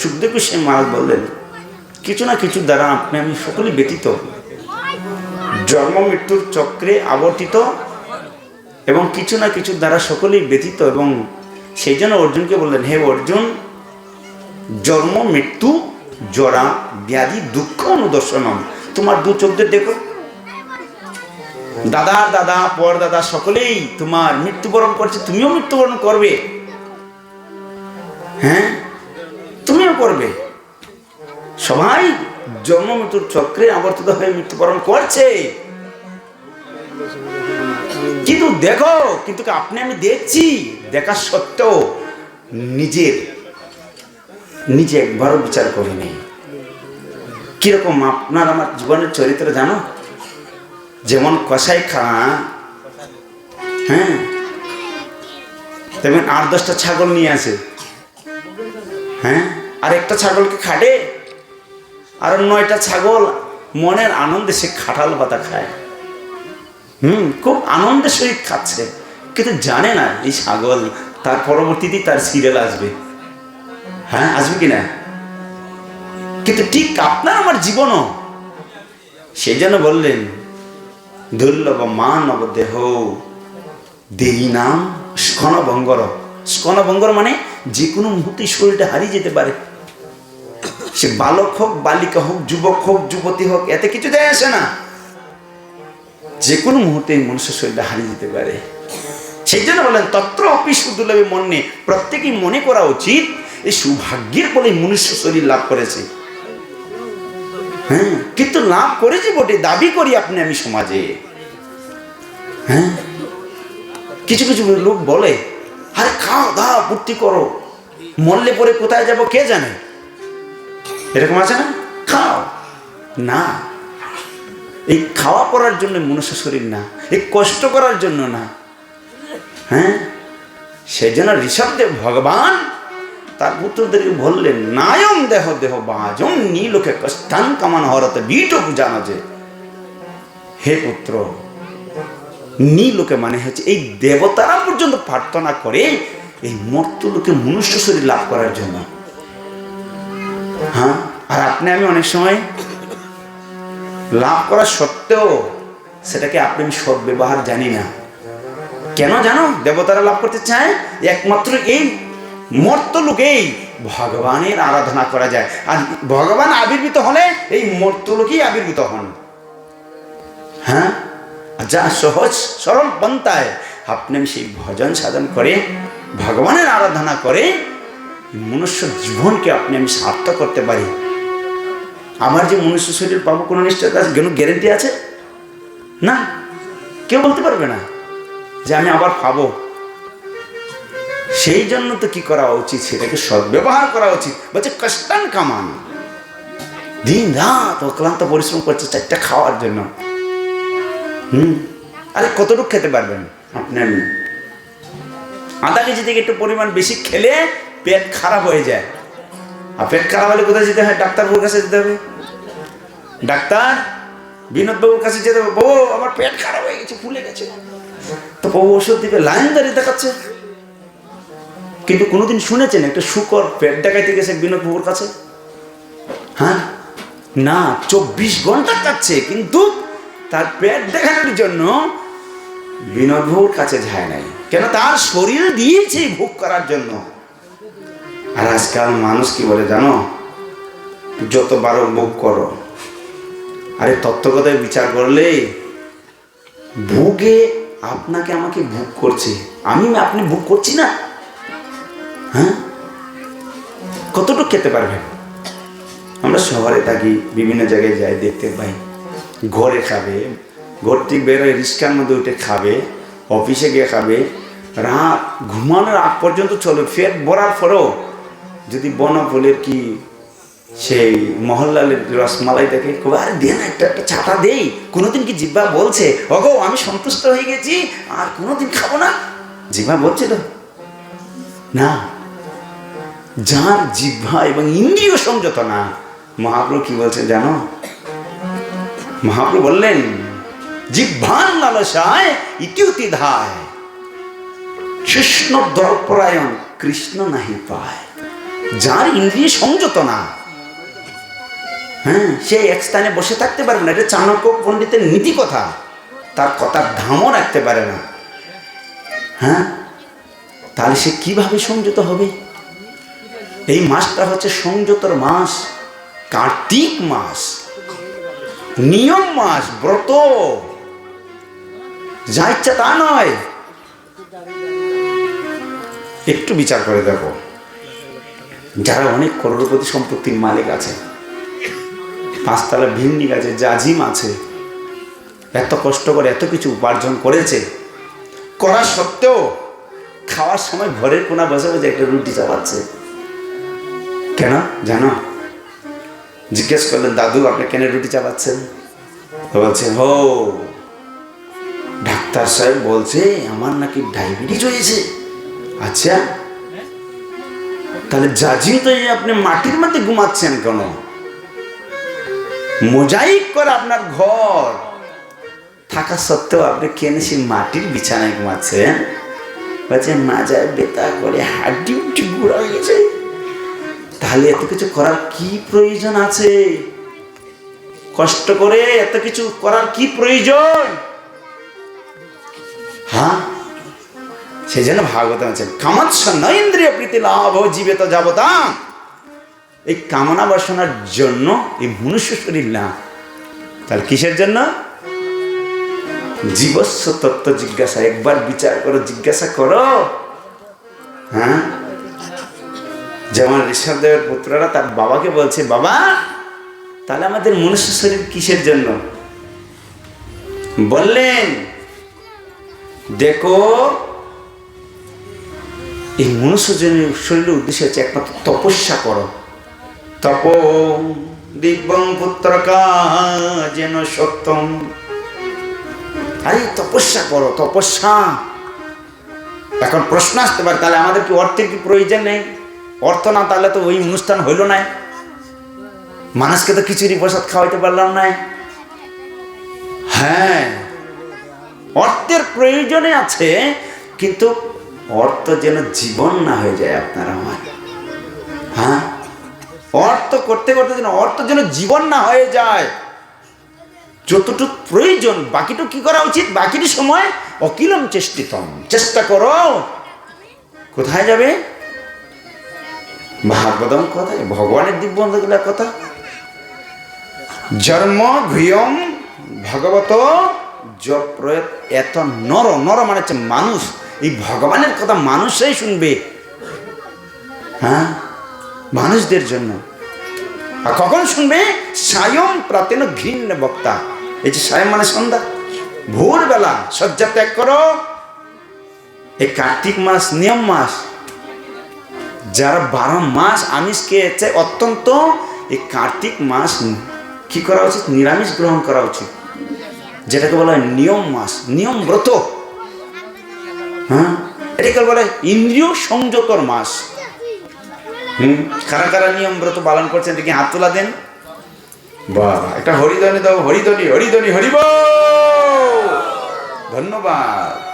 সুখদেব সে মহারাজ বললেন, কিছু না কিছু দ্বারা আপনি আমি সকলেই ব্যতীত, জন্ম মৃত্যুর চক্রে আবর্তিত এবং কিছু না কিছু দ্বারা সকলেই ব্যতীত এবং সেই জন্য অর্জুনকে বললেন, হে অর্জুন, জন্ম, মৃত্যু, জরা, ব্যাধি, দুঃখ, অনুদর্শনম, তোমার দু চোখ দিয়ে দেখো। দাদা দাদা, পর দাদা সকলেই তোমার মৃত্যুবরণ করছে, তুমিও মৃত্যুবরণ করবে। হ্যাঁ? তুমিও করবে। সবাই জন্ম মৃত্যুর চক্রে আবর্তিত হয়ে মৃত্যুবরণ করছে। কিন্তু দেখো, কিন্তু আপনি আমি দেখছি? দেখা সত্ত্বেও নিজের, নিজে একবারও বিচার করিনি। কীরকম আপনার আমার জীবনের চরিত্র জানো? যেমন কষাই খা হ্যাঁ? তেমন আট দশটা ছাগল নিয়ে আছে। হ্যাঁ? আর একটা ছাগলকে খাটে, আর নয়টা ছাগল মনের আনন্দে সে খাটাল পাতা খায়। হুম, খুব আনন্দের সহিত খাচ্ছে, কিন্তু জানে না এই ছাগল তার পরবর্তীতে তার সিরিয়াল আসবে। হ্যাঁ আসবে কি না? কিন্তু ঠিক আপনার আমার জীবনও। সে যেন বললেন, দুর্লভ মানব দেহ দেহি নাম স্কনভঙ্গর। স্কনভঙ্গর মানে যে কোনো মুহূর্তে শরীরটা হারিয়ে যেতে পারে। সে বালক হোক, বালিকা হোক, যুবক হোক, যুবতী হোক, এতে কিছু যায় আসে না। যে কোনো মুহূর্তে মনুষ্য শরীরটা হারিয়ে যেতে পারে। সেই জন্য বলেন, তত্র অপি সুদুর্লভে মনে প্রত্যেকেই মনে করা উচিত, এই সৌভাগ্যের বলে মনুষ্য শরীর লাভ করেছে। হ্যাঁ কিন্তু লাভ করেছি বটে, দাবি করি আপনি আমি সমাজে। হ্যাঁ কিছু কিছু লোক বলে, আরে খাও, দাও পূর্তি করো। মরলে পরে কোথায় যাব, কে জানে? এরকম আছে না? খাও। না। এই খাওয়া পড়ার জন্য মনুষ্য শরীর না, এই কষ্ট করার জন্য না। হ্যাঁ? সেই জন্য ঋষভদেব ভগবান তার পুত্রদেরকে বললেন, নায়ম দেহ দেহ বাজম নীলোকে কষ্টান কামান হরতে বিটক জানা যে। হে পুত্র নীলোকে মানে হচ্ছে এই দেবতারা পর্যন্ত প্রার্থনা করে এই মর্তলোকে মনুষ্য শরীর লাভ করার জন্য। হ্যাঁ? আর আপনি আমি অনেক সময় লাভ করা সত্ত্বেও সেটাকে আপনি আমি সৎ ব্যবহার জানি না। কেন জানো? দেবতারা লাভ করতে চায় একমাত্র এই মর্তলোকেই ভগবানের আরাধনা করা যায়। আর ভগবান আবির্ভূত হলে এই মর্তলোকেই আবির্ভূত হন। হ্যাঁ? যা সহজ সরল পন্থায় আপনি সেই ভজন সাধন করে ভগবানের আরাধনা করে মনুষ্য জীবনকে আপনি আমি সার্থক করতে পারি। আমার যে মনুষ্য শরীর পাবো কোনো নিশ্চয়তা আছে? কোনো গ্যারেন্টি আছে? না। কেউ বলতে পারবে না যে আমি আবার পাবো সেই জন্য তো কি করা উচিত? সেটাকে সদ্ব্যবহার করা উচিত। বলছে, কষ্টান কামান। দিন রাত অক্লান্ত পরিশ্রম করছে চারটা খাওয়ার জন্য। হুম। আরে কতটুকু খেতে পারবেন? আপনি আধা কেজি থেকে একটু পরিমাণ বেশি খেলে পেট খারাপ হয়ে যায়। আর পেট খারাপ হলে কোথায় যেতে হয়? ডাক্তারবাবুর কাছে যেতে হবে। ডাক্তার, বিনোদবাবুর কাছে যেতে হবে। বউ, আমার পেট খারাপ হয়ে গেছে, ফুলে গেছে। তো বউ ওষুধ দিবে, লাইন দাঁড়িয়ে দেখাচ্ছে। কিন্তু কোনোদিন শুনেছেন একটা শুকর পেট দেখাইতে গেছে বিনোদবাবুর কাছে? হ্যাঁ? না, চব্বিশ ঘণ্টা কাটছে কিন্তু তার পেট দেখানোর জন্য বিনোদবাবুর কাছে যায় নাই। কেন? তার শরীর দিয়েছে ভোগ করার জন্য। আর আজকাল মানুষ কি বলে জানো? যত বারো ভোগ করো। আরে তত্ত্বকথায় বিচার করলে ভোগে আপনাকে আমাকে ভোগ করছে। আমি আপনি ভোগ করছি না? হ্যাঁ? কতটুকু খেতে পারবেন? আমরা শহরে থাকি, বিভিন্ন জায়গায় যাই, দেখতে পাই। ঘরে খাবে, ঘর থেকে বেরোয় রিক্সার মধ্যে উঠে খাবে, অফিসে গিয়ে খাবে। রাত, ঘুমানোর আগ পর্যন্ত চলবে ফের ভরার পরেও যদি বনফলের কি সেই মহল্লালের রসমালাই দেখে আরে দে না একটা একটা ছাতা দেই। কোনোদিন কি জিব্বা বলছে? অগো আমি সন্তুষ্ট হয়ে গেছি, আর কোনোদিন খাব না। জিব্বা বলছে তো। না। যার জিহ্বা এবং ইন্দ্রিয় সংযত না, মহাপ্রভু কি বলছেন জানো? মহাপ্রভু বললেন জিহ্বান লালসায় ইতিউতি ধায় কৃষ্ণ দর্পরায়ণ কৃষ্ণ নাহি পায়। যার ইন্দ্রিয় সংযত না। হ্যাঁ সে এক স্থানে বসে থাকতে পারবে না। এটা চাণক্য পণ্ডিতের নীতি কথা। তার কথার ধামও রাখতে পারে না। হ্যাঁ তাহলে সে কীভাবে সংযত হবে? এই মাসটা হচ্ছে সংযতর মাস, কার্তিক মাস, নিয়ম মাস, ব্রত। যা ইচ্ছা তা নয়। একটু বিচার করে দেখো। যারা অনেক করোড়পতি সম্পত্তির মালিক আছে, পাঁচতলা ভিন্ডিক আছে জাজিম আছে, এত কষ্ট করে এত কিছু উপার্জন করেছে, করা সত্ত্বেও খাওয়ার সময় ঘরের কোনা বসে বসে একটা রুটি চাপাচ্ছে। কেন? জানো? জিজ্ঞেস করলেন, দাদু, আপনি কেন রুটি চাপাচ্ছেন? বলছে, হো, ডাক্তার সাহেব বলছে, আমার নাকি ডায়াবেটিস হয়েছে। আচ্ছা তাহলে জাজিম তো এই আপনি মাটির মধ্যে ঘুমাচ্ছেন কেন? মোজাইক করে আপনার ঘর। থাকা সত্ত্বেও আপনি কেন সেই মাটির বিছানায় ঘুমাচ্ছেন? বলছে মাজায় বেতা করে হাড্ডি উঠি গুঁড়া হয়ে গেছে। তাহলে এত কিছু করার কি প্রয়োজন আছে? কষ্ট করে এত কিছু করার কি প্রয়োজন? হ্যাঁ? সেই জন্য ভাগবত আছেন কামাচ্ছ ন ইন্দ্রিয় প্রীতি লাভ জীবিত যাবতা এই কামনা বাসনার জন্য এই মনুষ্য শরীর না। তাহলে কিসের জন্য? জীবস্ব তত্ত্ব জিজ্ঞাসা, একবার বিচার করো, জিজ্ঞাসা করো। হ্যাঁ? যেমন ঋষভদেবের পুত্ররা তার বাবাকে বলছে, বাবা, তাহলে আমাদের মনুষ্য শরীর কিসের জন্য? বললেন, দেখো এই মনুষ্য জনের শরীরের উদ্দেশ্য হচ্ছে একমাত্র তপস্যা করো। তপ দিব্যং পুত্রকা যেন সত্যম। আরে তপস্যা করো তপস্যা। এখন প্রশ্ন আসতে পারে তাহলে আমাদের কি অর্থের কি প্রয়োজন নেই? অর্থ না তাহলে তো ওই অনুষ্ঠান হইল না। মানুষকে তো খিচুড়ি প্রসাদ খাওয়াইতে পারলাম না। হ্যাঁ অর্থের প্রয়োজনে আছে কিন্তু অর্থ যেন জীবন না হয়ে যায় আপনার আমার। হ্যাঁ? অর্থ করতে করতে যেন অর্থ যেন জীবন না হয়ে যায়। যতটুকু প্রয়োজন, বাকিটুকু কি করা উচিত? বাকিটি সময় অকিলম চেষ্টিতম। চেষ্টা করো। কোথায় যাবে? ভাগবতম কথায়? ভগবানের দিব্যগুলোর কথা। জন্ম ঘৃয়ম ভগবত জপ্রয়ত এত নর নর মানে হচ্ছে মানুষ। এই ভগবানের কথা মানুষই শুনবে। হ্যাঁ? মানুষদের জন্য। আর কখন শুনবে? সায়ম প্রাতেন ঘৃণ্য বক্তা। এই যে সায়ম মানে সন্ধ্যা। ভোরবেলা শয্যা ত্যাগ করো। এই কার্তিক মাস, নিয়ম মাস। যারা বারো মাস আমিষ খেয়েছে, অত্যন্ত এই কার্তিক মাস কি করা উচিত? নিরামিষ গ্রহণ করা উচিত। যেটাকে বলা হয় নিয়ম মাস, নিয়ম ব্রত। হ্যাঁ? এটাকে বলা ইন্দ্রিয় সংযতর মাস। হুম? কারা কারা নিয়ম ব্রত পালন করছেন দেখি হাত তোলা দেন। বাহ, একটা হরিধনী দাও হরিধনী হরিধনী হরিব! ধন্যবাদ।